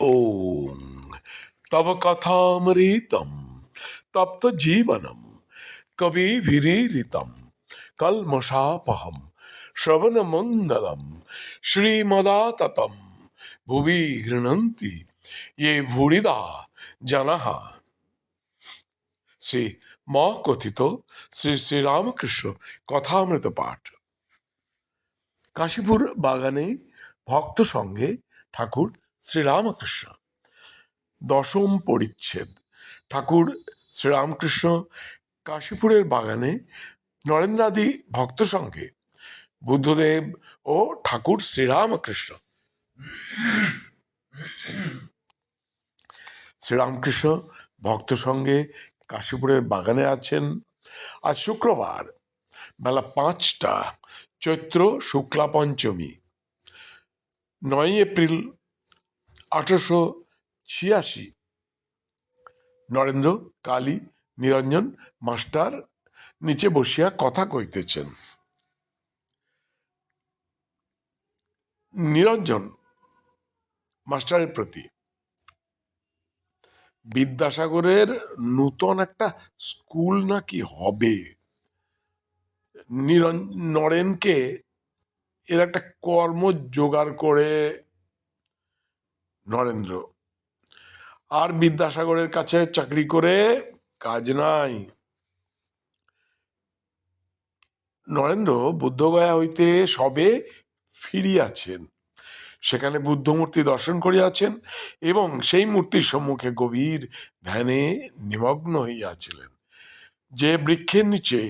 ॐ तव कथामृतं तप्तजीवनं कविभिरीरितं कल्मषापहं श्रवणमङ्गलं श्रीमदाततं ভুবি গৃণন্তি ये ভুরিদা জনঃ শ্রী ম কথিত শ্রী শ্রীরামকৃষ্ণ কথামৃত পাঠ কাশীপুর বাগানে ভক্ত সঙ্গে ঠাকুর শ্রীরামকৃষ্ণ। দশম পরিচ্ছেদ। ঠাকুর শ্রীরামকৃষ্ণ কাশীপুরের বাগানে নরেন্দ্রাদি ভক্ত সঙ্গে বুদ্ধদেব ও ঠাকুর শ্রীরামকৃষ্ণ। শ্রীরামকৃষ্ণ ভক্ত সঙ্গে কাশীপুরের বাগানে আছেন। আজ শুক্রবার, বেলা পাঁচটা, চৈত্র শুক্লা পঞ্চমী। নয় এপ্রিল আঠারোশো ছিয়াশি। নরেন্দ্র, কালী, নিরঞ্জন, মাস্টার, নিচে বসিয়া কথা কইতেছেন। নিরঞ্জন, মাস্টারের প্রতি। বিদ্যাসাগরের নূতন একটা স্কুল নাকি হবে? নিরঞ্জন নরেনকে এর একটা কর্ম জোগাড় করে নরেন্দ্র, আর বিদ্যাসাগরের কাছে চাকরি করে কাজ নাই। নরেন্দ্র বুদ্ধগয়া হইতে সবে ফিরিয়াছেন। সেখানে বুদ্ধমূর্তি দর্শন করিয়াছেন এবং সেই মূর্তির সম্মুখে গভীর ধ্যানে নিমগ্ন হইয়াছিলেন। যে বৃক্ষের নিচে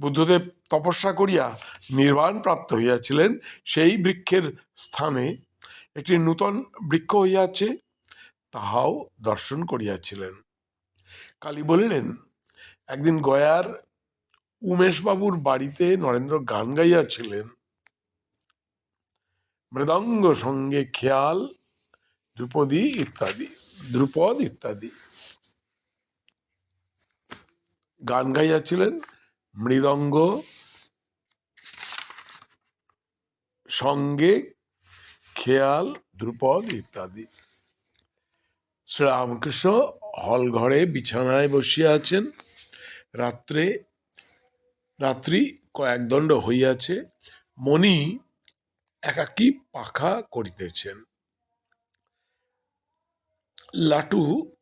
বুদ্ধদেব তপস্যা করিয়া নির্বাণ প্রাপ্ত হইয়াছিলেন, সেই বৃক্ষের স্থানে একটি নূতন বৃক্ষ হইয়াছে, তাহাও দর্শন করিয়াছিলেন। কালী বললেন, একদিন গয়ার উমেশবাবুর বাড়িতে নরেন্দ্র গান গাইয়াছিলেন। মৃদঙ্গ সঙ্গে খেয়াল, ধ্রুপদী ইত্যাদি, ধ্রুপদ ইত্যাদি। গান গাইয়াছিলেন, মৃদঙ্গ সঙ্গে খেয়াল, ধ্রুপদ ইত্যাদি। শ্রীরামকৃষ্ণ হল ঘরে বিছানায় বসিয়া আছেন। রাত্রে, রাত্রি কয়েক দণ্ড হইয়াছে। মণি একাকী পাখা করিতেছেন। লাটু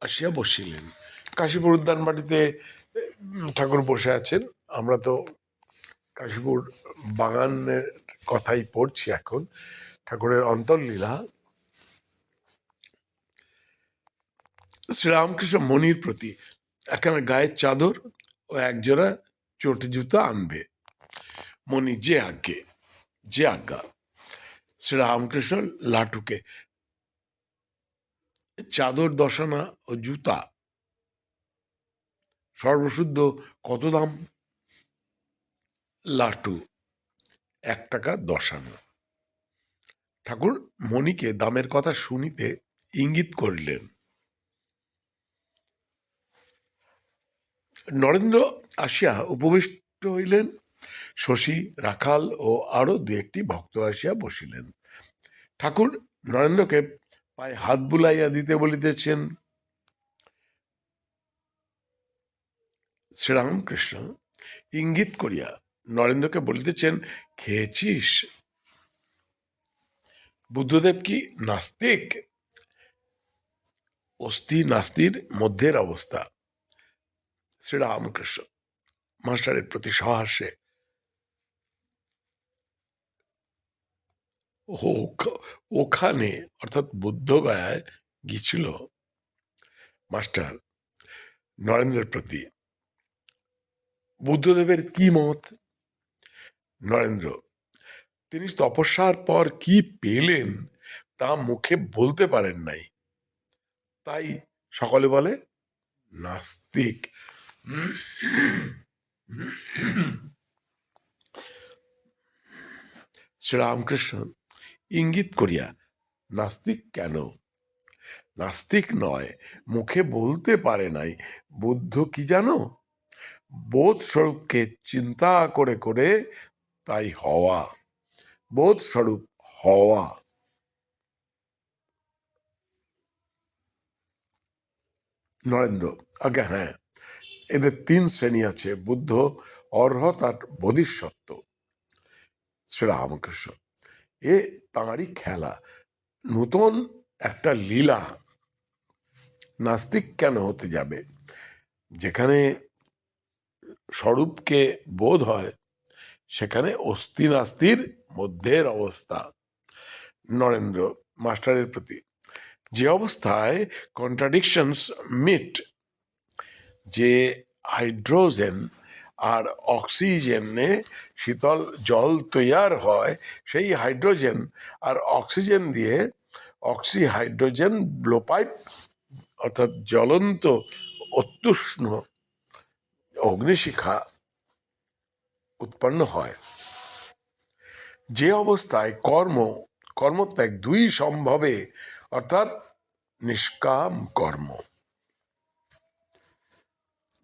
আসিয়া বসিলেন। কাশীপুর উদ্যান বাড়িতে ঠাকুর বসে আছেন। আমরা তো কাশীপুর বাগানের কথাই পড়ছি এখন। ঠাকুরের অন্তর্লীলা। শ্রীরামকৃষ্ণ মনির প্রতি একখানা গায়ের চাদর ও একজোড়া চটি জুতো আনবে। মণি যে আজ্ঞে, যে আজ্ঞা। শ্রীরামকৃষ্ণ লাটুকে চাদর, দশানা ও জুতা সর্বশুদ্ধ কত দাম? লাটু এক টাকা দশানা ঠাকুর মণিকে দামের কথা শুনিতে ইঙ্গিত করিলেন। নরেন্দ্র আসিয়া উপবিষ্ট হইলেন। শশী, রাখাল ও আরও দু একটি ভক্ত আসিয়া বসিলেন। ঠাকুর নরেন্দ্রকে পায়ে হাত বুলাইয়া দিতে বলিতেছেন, শ্রীরামকৃষ্ণ, ইঙ্গিত করিয়া নরেন্দ্রকে বলিতেছেন, খেয়েছিস? বুদ্ধদেব কি নাস্তিক? অস্থি নাস্তির মধ্যের অবস্থা। শ্রীরামকৃষ্ণ মাস্টারের প্রতি সহাস্যে ওখানে, অর্থাৎ বুদ্ধগয়ায় গিয়েছিল। মাস্টার নরেন্দ্রের প্রতি বুদ্ধদেবের কি মত? নরেন্দ্র, তিনি তপস্যার পর কি পেলেন তা মুখে বলতে পারেন নাই। তাই সকলে বলে, নাস্তিক। শ্রীরামকৃষ্ণ, ইঙ্গিত করিয়া, নাস্তিক কেন? নাস্তিক নয়, মুখে বলতে পারে নাই। বুদ্ধ কি জানো? বোধ স্বরূপকে চিন্তা করে করে তাই হওয়া বোধ স্বরূপ হওয়া। নরেন্দ্র আগে হ্যাঁ এদের তিন শ্রেণি আছে, বুদ্ধ, অর্হত আর বোধিসত্ত্ব। সেটা এ তাঁরই খেলা। নতুন একটা লীলা নাস্তিক কেন হতে যাবে? যেখানে স্বরূপকে বোধ হয় সেখানে অস্থি নাস্তির মধ্যের অবস্থা। নরেন্দ্র, মাস্টারের প্রতি। যে অবস্থায় কন্ট্রাডিকশনস মিট যে হাইড্রোজেন আর অক্সিজেনে শীতল জল তৈয়ার হয়, সেই হাইড্রোজেন আর অক্সিজেন দিয়ে অক্সি হাইড্রোজেন ব্লোপাইপ অর্থাৎ জ্বলন্ত অত্যুষ্ণ অগ্নিশিখা উৎপন্ন হয়। যে অবস্থায় কর্ম, কর্মত্যাগ দুই সম্ভবে, অর্থাৎ নিষ্কাম কর্ম।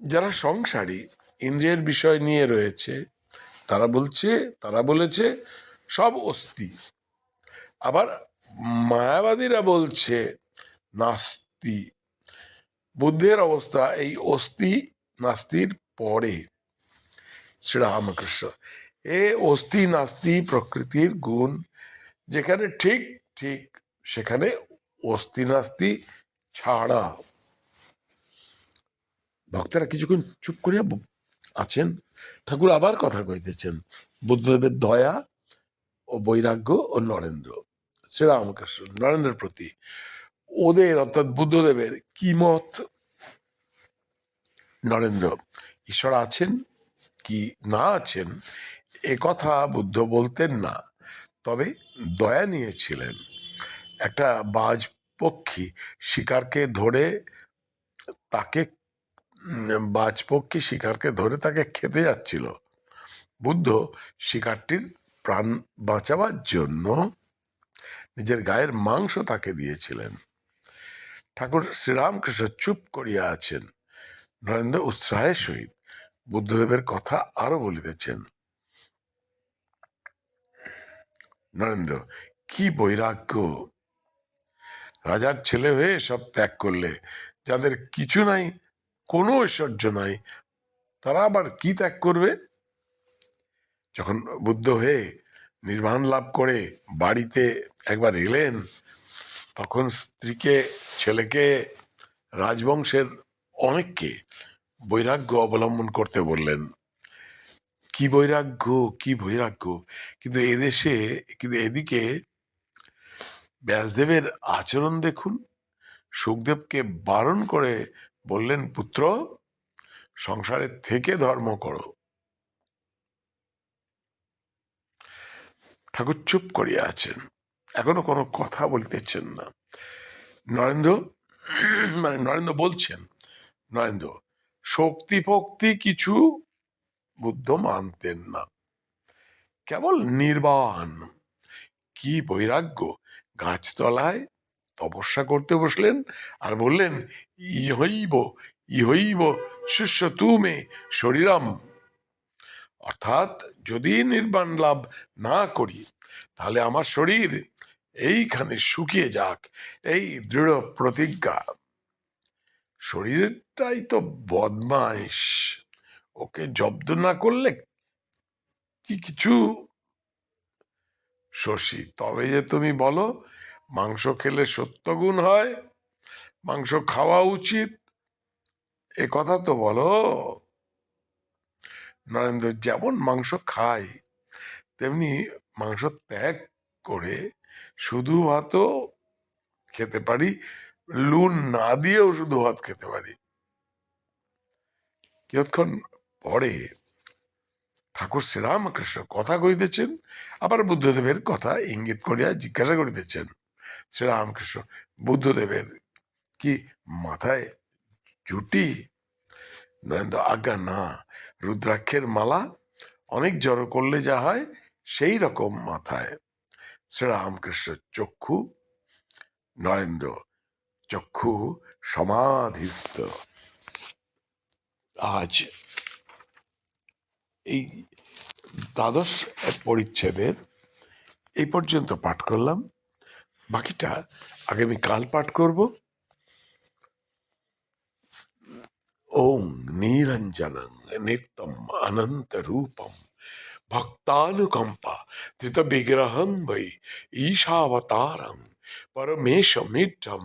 যারা সংসারী, ইন্দ্রিয়ের বিষয় নিয়ে রয়েছে, তারা বলছে, তারা বলেছে, সব অস্থি। আবার মায়াবাদীরা বলছে, নাস্তি। বুদ্ধের অবস্থা এই অস্থি, নাস্তির পরে। শ্রীরামকৃষ্ণ। এ অস্থি নাস্তি প্রকৃতির গুণ, যেখানে ঠিক ঠিক সেখানে অস্থি নাস্তি ছাড়া। ভক্তরা কিছুক্ষণ চুপ করিয়া আছেন। ঠাকুর আবার কথা কইতেছেন বুদ্ধদেবের দয়া ও বৈরাগ্য ও নরেন্দ্র, শ্রীরামকৃষ্ণ, নরেন্দ্রের প্রতি ওদের অর্থাৎ বুদ্ধদেবের কি মত? নরেন্দ্র, ঈশ্বর আছেন কি না আছেন, এ কথা বুদ্ধ বলতেন না। তবে দয়া নিয়েছিলেন। একটা বাজ পক্ষী শিকারকে ধরে তাকে বাজ পক্ষী শিকারকে ধরে তাকে খেতে যাচ্ছিল। বুদ্ধ শিকারটির প্রাণ বাঁচাবার জন্য নিজের গায়ের মাংস তাকে দিয়েছিলেন। ঠাকুর শ্রীরামকৃষ্ণ চুপ করিয়া আছেন, নরেন্দ্র উৎসাহের সহিত। বুদ্ধদেবের কথা আরও বলিতেছেন। নরেন্দ্র, কি বৈরাগ্য! রাজার ছেলে হয়ে সব ত্যাগ করলে, যাদের কিছু নাই, কোনো ঐশ্বর্য নাই, তারা আবার কি ত্যাগ করবে? যখন বুদ্ধ হয়ে নির্বাণ লাভ করে বাড়িতে একবার এলেন, তখন স্ত্রীকে, ছেলেকে, রাজবংশের অনেককে বৈরাগ্য অবলম্বন করতে বললেন। কি বৈরাগ্য কি বৈরাগ্য? কিন্তু এদেশে, কিন্তু এদিকে ব্যাসদেবের আচরণ দেখুন, সুখদেবকে বারণ করে বললেন, পুত্র, সংসারে থেকে ধর্ম করো। ঠাকুর চুপ করিয়া আছেন, এখনও কোনো কথা বলিতেছেন না। নরেন্দ্র মানে নরেন্দ্র বলছেন, নরেন্দ্র শক্তি ফক্তি কিছু বুদ্ধ মানতেন না। কেবল নির্বাণ। কি বৈরাগ্য! গাছতলায় তপস্যা করতে বসলেন আর বললেন, ইহৈব ইহৈব শিষ্য তুমে শরীরম। অর্থাৎ যদি নির্বাণ লাভ না করি, তাহলে আমার শরীর এইখানে শুকিয়ে যাক। এই দৃঢ় প্রতিজ্ঞা। শরীরটাই তো বদমাইশ। ওকে জব্দ না করলে কি কিছু? শশী, তবে যে তুমি বলো, মাংস খেলে সত্যগুণ হয়, মাংস খাওয়া উচিত। এ কথা তো বলো। নরেন্দ্র যেমন মাংস খায়, তেমনি মাংস ত্যাগ করে শুধু ভাতও খেতে পারি লুন না দিয়েও শুধু ভাত খেতে পারি। কিয়ৎক্ষণ পরে ঠাকুর শ্রীরামকৃষ্ণ কথা কইতেছেন আবার বুদ্ধদেবের কথা ইঙ্গিত করিয়া জিজ্ঞাসা করিতেছেন। শ্রীরামকৃষ্ণ, বুদ্ধদেবের কি মাথায় জুটি? নরেন্দ্র, আজ্ঞা, না। রুদ্রাক্ষের মালা? অনেক জড়ো করলে যা হয়, সেই রকম মাথায়। শ্রীরামকৃষ্ণ চক্ষু। নরেন্দ্র চক্ষু সমাধিস্থ। আজ এই দ্বাদশ পরিচ্ছেদের এই পর্যন্ত পাঠ করলাম। বাকিটা আগামীকাল পাঠ করব। ওং নিরঞ্জনং নিত্যম অনন্ত রূপম ভক্তানুকম্পা তৃত বিগ্রহং বৈ ঈশাবতারম পরমেশ মিঠম